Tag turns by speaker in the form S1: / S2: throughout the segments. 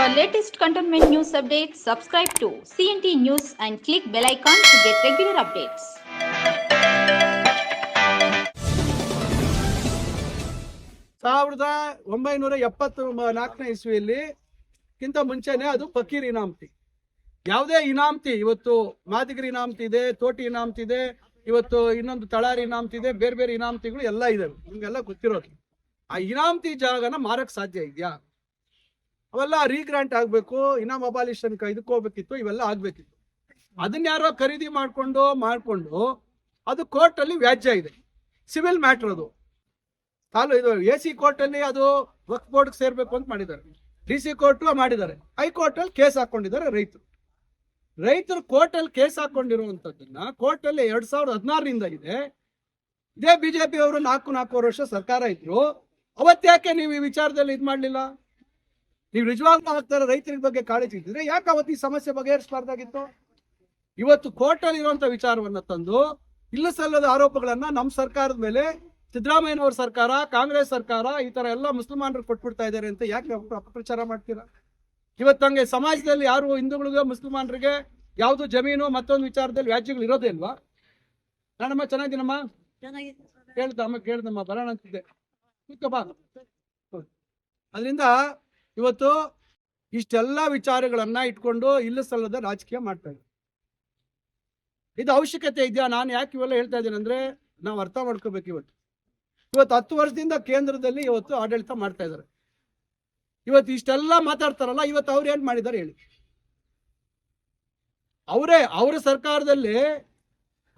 S1: For latest cantonment news updates, subscribe to CNT News and click bell icon to get regular updates.
S2: ಸಾವಿರದ ಒಂಬೈನೂರ ಎಪ್ಪತ್ತು ನಾಲ್ಕನೇ ಇಸ್ವಿಯಲ್ಲಿ ಕಿಂತ ಮುಂಚೆನೆ ಅದು ಫಕೀರ್ ಇನಾಮ್ತಿ. ಯಾವುದೇ ಇನಾಮ್ತಿ ಇವತ್ತು ಮಾದಿಗರಿ ಇನಾಮ್ತಿ ಇದೆ ತೋಟಿ ಇನಾಮ್ತಿ ಇದೆ ಇವತ್ತು ಇನ್ನೊಂದು ತಳಾರಿ ಇನಾಮ್ತಿ ಇದೆ ಬೇರೆ ಬೇರೆ ಇನಾಮ್ತಿಗಳು ಎಲ್ಲ ಇದಾವೆ. ನಿಮ್ಗೆಲ್ಲ ಗೊತ್ತಿರೋದು. ಆ ಇನಾಮ್ತಿ ಜಾಗನ ಮಾರಕ್ ಸಾಧ್ಯ ಇದೆಯಾ? ಅವೆಲ್ಲ ರೀಗ್ರಾಂಟ್ ಆಗಬೇಕು, ಇನಾಮ್ ಅಬಾಲಿಷನ್ ಇದಕ್ಕೆ ಹೋಗ್ಬೇಕಿತ್ತು, ಇವೆಲ್ಲ ಆಗ್ಬೇಕಿತ್ತು. ಅದನ್ನ ಯಾರೋ ಖರೀದಿ ಮಾಡಿಕೊಂಡು ಮಾಡಿಕೊಂಡು ಅದು ಕೋರ್ಟಲ್ಲಿ ವ್ಯಾಜ್ಯ ಇದೆ. ಸಿವಿಲ್ ಮ್ಯಾಟ್ರ್ ಅದು. ತಾಲೂ ಇದು ಎ ಸಿ ಕೋರ್ಟಲ್ಲಿ ಅದು ವಕ್ಫ್ ಬೋರ್ಡ್ಗೆ ಸೇರ್ಬೇಕು ಅಂತ ಮಾಡಿದ್ದಾರೆ. ಡಿ ಸಿ ಕೋರ್ಟು ಮಾಡಿದ್ದಾರೆ. ಹೈಕೋರ್ಟ್ ಅಲ್ಲಿ ಕೇಸ್ ಹಾಕೊಂಡಿದ್ದಾರೆ ರೈತರು. ರೈತರು ಕೋರ್ಟಲ್ಲಿ ಕೇಸ್ ಹಾಕೊಂಡಿರುವಂಥದ್ದನ್ನ ಕೋರ್ಟಲ್ಲಿ ಎರಡ್ ಸಾವಿರದ ಹದಿನಾರರಿಂದ ಇದೆ. ಇದೇ ಬಿಜೆಪಿ ಅವರು ನಾಲ್ಕು ನಾಲ್ಕೂವರೆ ವರ್ಷ ಸರ್ಕಾರ ಇದ್ರು. ಅವತ್ತ್ಯಾಕೆ ನೀವು ಈ ವಿಚಾರದಲ್ಲಿ ಇದು ಮಾಡ್ಲಿಲ್ಲ? ನೀವು ನಿಜವಾಗ್ಲೂ ಆಗ್ತಾರೆ ರೈತರ ಬಗ್ಗೆ ಕಾಳಜಿ ಇದ್ದಿದ್ರೆ ಯಾಕೆ ಅವತ್ತು ಈ ಸಮಸ್ಯೆ ಬಗೆಹರಿಸಬಾರ್ದಾಗಿತ್ತು? ಇವತ್ತು ಕೋರ್ಟ್ ಅಲ್ಲಿ ಇರುವಂತ ವಿಚಾರವನ್ನ ತಂದು ಇಲ್ಲ ಸಲ್ಲದ ಆರೋಪಗಳನ್ನ ನಮ್ಮ ಸರ್ಕಾರದ ಮೇಲೆ ಸಿದ್ದರಾಮಯ್ಯನವ್ರ ಸರ್ಕಾರ ಕಾಂಗ್ರೆಸ್ ಸರ್ಕಾರ ಈ ತರ ಎಲ್ಲ ಮುಸಲ್ಮಾನರು ಕೊಟ್ಬಿಡ್ತಾ ಇದ್ದಾರೆ ಅಂತ ಯಾಕೆ ಅಪ- ಅಪಪ್ರಚಾರ ಮಾಡ್ತೀರಾ? ಇವತ್ತು ನಂಗೆ ಸಮಾಜದಲ್ಲಿ ಯಾರು ಹಿಂದೂಗಳಿಗೆ ಮುಸಲ್ಮಾನರಿಗೆ ಯಾವುದು ಜಮೀನು ಮತ್ತೊಂದು ವಿಚಾರದಲ್ಲಿ ವ್ಯಾಜ್ಯಗಳು ಇರೋದೇ ಇಲ್ವಾ? ನಾನಮ್ಮ ಚೆನ್ನಾಗಿದ್ದೀನಮ್ಮ? ಕೇಳ್ದಮ್ಮ ಕೇಳ್ದಮ್ಮ ಬರೋಣ ಅಂತಿದ್ದೆ. ಅದರಿಂದ ಇವತ್ತು ಇಷ್ಟೆಲ್ಲ ವಿಚಾರಗಳನ್ನ ಇಟ್ಕೊಂಡು ಇಲ್ಲ ಸಲ್ಲದ ರಾಜಕೀಯ ಮಾಡ್ತಾ ಇದ್ದಾರೆ. ಇದು ಅವಶ್ಯಕತೆ ಇದೆಯಾ? ನಾನು ಯಾಕೆ ಇವೆಲ್ಲ ಹೇಳ್ತಾ ಇದ್ದೀನಿ ಅಂದ್ರೆ ನಾವು ಅರ್ಥ ಮಾಡ್ಕೋಬೇಕು ಇವತ್ತು. ಇವತ್ತು ಹತ್ತು ವರ್ಷದಿಂದ ಕೇಂದ್ರದಲ್ಲಿ ಇವತ್ತು ಆಡಳಿತ ಮಾಡ್ತಾ ಇದ್ದಾರೆ. ಇವತ್ತು ಇಷ್ಟೆಲ್ಲ ಮಾತಾಡ್ತಾರಲ್ಲ, ಇವತ್ತು ಅವ್ರು ಏನ್ ಮಾಡಿದ್ದಾರೆ ಹೇಳಿ. ಅವರೇ, ಅವರ ಸರ್ಕಾರದಲ್ಲಿ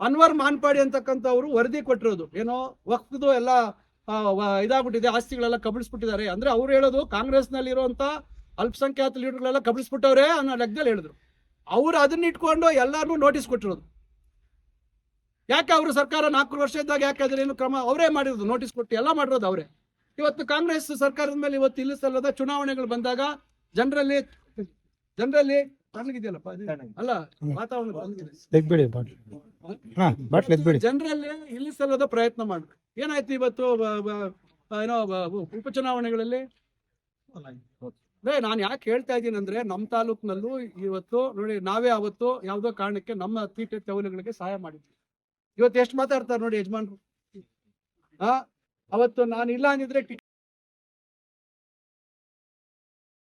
S2: ಅನ್ವರ್ ಮಾನ್ಪಾಡಿ ಅಂತಕ್ಕಂಥವ್ರು ವರದಿ ಕೊಟ್ಟಿರೋದು. ಏನೋ ವಕ್ತದ್ದು ಎಲ್ಲ ಇದಾಗ್ಬಿಟ್ಟಿದೆ, ಆಸ್ತಿಗಳೆಲ್ಲ ಕಬಳಿಸ್ಬಿಟ್ಟಿದ್ದಾರೆ. ಅಂದ್ರೆ ಅವ್ರು ಹೇಳೋದು ಕಾಂಗ್ರೆಸ್ನಲ್ಲಿ ಇರುವಂತ ಅಲ್ಪಸಂಖ್ಯಾತ ಲೀಡರ್ಗಳೆಲ್ಲ ಕಬಳಿಸ್ಬಿಟ್ಟವ್ರೆ ಅನ್ನೋ ಲೆಕ್ಕದಲ್ಲಿ ಹೇಳಿದ್ರು. ಅವ್ರು ಅದನ್ನ ಇಟ್ಕೊಂಡು ಎಲ್ಲಾರನ್ನೂ ನೋಟಿಸ್ ಕೊಟ್ಟಿರೋದು. ಯಾಕೆ ಅವರು ಸರ್ಕಾರ ನಾಲ್ಕು ವರ್ಷ ಇದ್ದಾಗ ಯಾಕೆ ಅದ್ರೇನು ಕ್ರಮ? ಅವರೇ ಮಾಡಿರೋದು, ನೋಟಿಸ್ ಕೊಟ್ಟು ಎಲ್ಲ ಮಾಡಿರೋದು ಅವರೇ. ಇವತ್ತು ಕಾಂಗ್ರೆಸ್ ಸರ್ಕಾರದ ಮೇಲೆ ಇವತ್ತು ಇಲ್ಲ ಸಲ್ಲದ ಚುನಾವಣೆಗಳು ಬಂದಾಗ ಜನರಲ್ಲಿ ಜನರಲ್ಲಿ ತಣ್ಣಗಿದೆಯಲ್ಲಪ್ಪ ಅದು? ಅಲ್ಲ ವಾತಾವರಣ ತಣ್ಣಗಿದೆ.
S3: ತೆಗ್ಬಿಡಿ ಬಾಟ್ಲಿ. ಹಾ ಬಾಟ್ಲಿ ಎತ್ಬಿಡಿ
S2: ಜನರಲ್ಲಿ ಇಲ್ಲಿ ಸಲ್ಲದ ಪ್ರಯತ್ನ ಮಾಡು ಏನಾಯ್ತು ಇವತ್ತು ಬ- ಬ- ಏನೋ ಬ- ಉಪಚುನಾವಣೆಗಳಲ್ಲಿ? ಅದೇ ನಾನು ಯಾಕೆ ಹೇಳ್ತಾ ಇದ್ದೀನಿ ಅಂದ್ರೆ ನಮ್ಮ ತಾಲೂಕಿನಲ್ಲೂ ಇವತ್ತು ನೋಡಿ ನಾವೇ ಅವತ್ತು ಯಾವುದೋ ಕಾರಣಕ್ಕೆ ನಮ್ಮ ತೀಟೆ ತೆವಲುಗಳಿಗೆ ಸಹಾಯ ಮಾಡಿದ್ವಿ. ಇವತ್ತು ಎಷ್ಟು ಮಾತಾಡ್ತಾರೆ ನೋಡಿ ಯಜಮಾನ್ರು? ಆ ಅವತ್ತು ನಾನು ಇಲ್ಲ ಅಂದಿದ್ರೆ